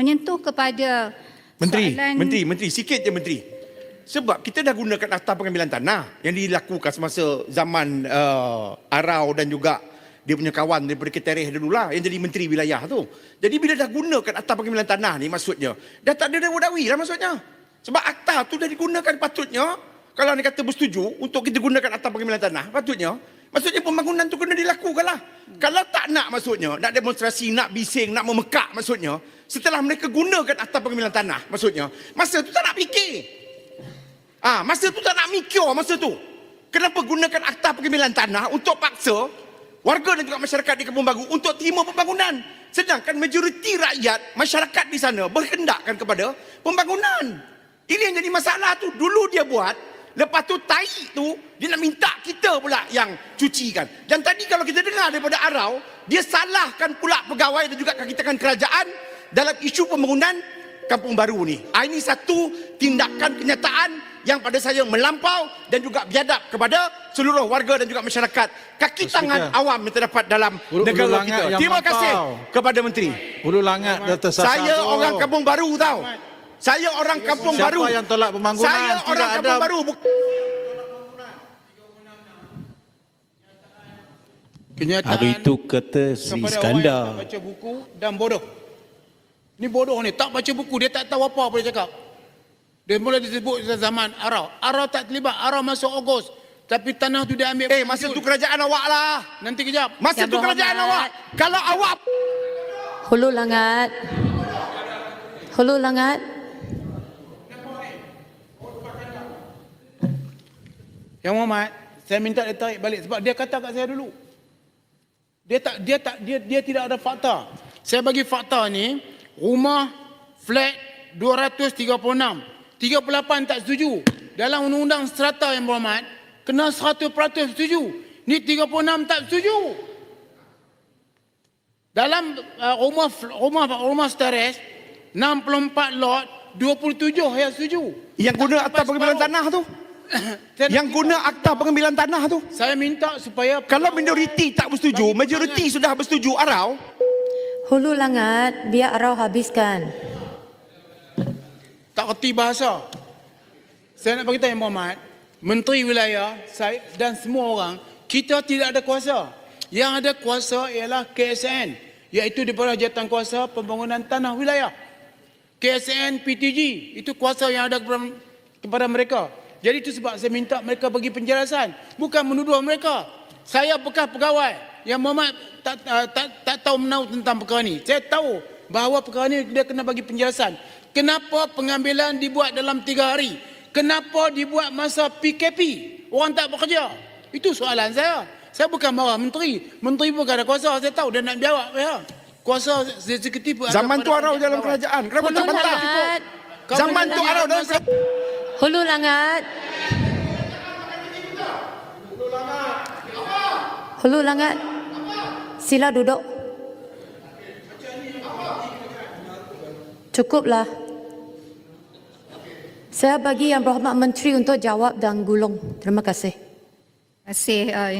menyentuh kepada Menteri, soalan menteri, menteri, sikit je menteri. Sebab kita dah gunakan akta pengambilan tanah yang dilakukan semasa zaman uh, Arau dan juga dia punya kawan daripada Ketereh dululah yang jadi menteri wilayah tu. Jadi bila dah gunakan akta pengambilan tanah ni maksudnya, dah tak ada dawi lah maksudnya. Sebab akta tu dah digunakan patutnya, kalau ni kata bersetuju untuk kita gunakan akta pengambilan tanah, patutnya, maksudnya pembangunan tu kena dilakukan lah. Kalau tak nak maksudnya, nak demonstrasi, nak bising, nak memekak maksudnya, setelah mereka gunakan akta pengambilan tanah maksudnya, masa tu tak nak fikir. Ah, masa tu tak nak mikir masa tu. Kenapa gunakan akta pengambilan tanah untuk paksa warga dan juga masyarakat di Kampung Baru untuk terima pembangunan. Sedangkan majoriti rakyat, masyarakat di sana berhendakkan kepada pembangunan. Ini yang jadi masalah tu. Dulu dia buat, lepas tu tai tu dia nak minta kita pula yang cucikan. Dan tadi kalau kita dengar daripada Arau, dia salahkan pula pegawai dan juga kakitangan kerajaan dalam isu pembangunan kampung baru ni. Ah, ini satu tindakan kenyataan yang pada saya melampau dan juga biadab kepada seluruh warga dan juga masyarakat. Kaki Speaker. tangan awam yang terdapat dalam Hulu- negara kita. Terima kasih kepada menteri. Hulu langat dah tersasar Saya orang kampung baru tau. Saya orang kampung Siapa baru. yang tolak pembangunan? Saya Tidak orang ada- kampung baru. Buk- Kenyataan Hari itu kata Sri orang Iskandar. tak baca buku dan bodoh. Ni bodoh ni, tak baca buku, dia tak tahu apa boleh cakap. Dia mula disebut zaman Arau. Arau tak terlibat, Arau masuk Ogos. Tapi tanah tu dia ambil. Eh, masa tu kerajaan awak lah. Nanti kejap. Masa Yang tu kerajaan berhormat. awak. Kalau awak Hulu Langat. Hulu Langat. Yang Muhammad, saya minta dia tarik balik sebab dia kata kat saya dulu. Dia tak dia tak dia dia tidak ada fakta. Saya bagi fakta ni, rumah flat 236. 38 tak setuju. Dalam undang-undang strata yang berhormat, kena 100% setuju. Ni 36 tak setuju. Dalam uh, rumah rumah rumah setares 64 lot 27 yang setuju. yang guna akta pengambilan tanah tu. Yang guna akta pengambilan tanah tu. Saya minta supaya Kalau minoriti tak bersetuju, majoriti sudah bersetuju Arau, Hulu Langat. Biar Arau habiskan. tak kerti bahasa. Saya nak beritahu Yang Muhammad, Menteri Wilayah saya dan semua orang, kita tidak ada kuasa. Yang ada kuasa ialah KSN, iaitu daripada Jabatan Kuasa Pembangunan Tanah Wilayah. KSN PTG, itu kuasa yang ada kepada mereka. Jadi itu sebab saya minta mereka bagi penjelasan. Bukan menuduh mereka. Saya bekas pegawai yang Muhammad tak, tak, tak, tak tahu menahu tentang perkara ni. Saya tahu bahawa perkara ni dia kena bagi penjelasan. Kenapa pengambilan dibuat dalam tiga hari? Kenapa dibuat masa PKP? Orang tak bekerja. Itu soalan saya. Saya bukan marah menteri. Menteri bukan ada kuasa. Saya tahu dia nak jawab. Ya. Kuasa eksekutif ada zaman tu Arau dalam kerajaan. Kenapa tak bantah? Zaman tu Arau dalam kerajaan. Hulu Langat. Hulu Langat. Sila duduk. Cukuplah. Saya bagi Yang Berhormat Menteri untuk jawab dan gulung. Terima kasih. Terima kasih uh,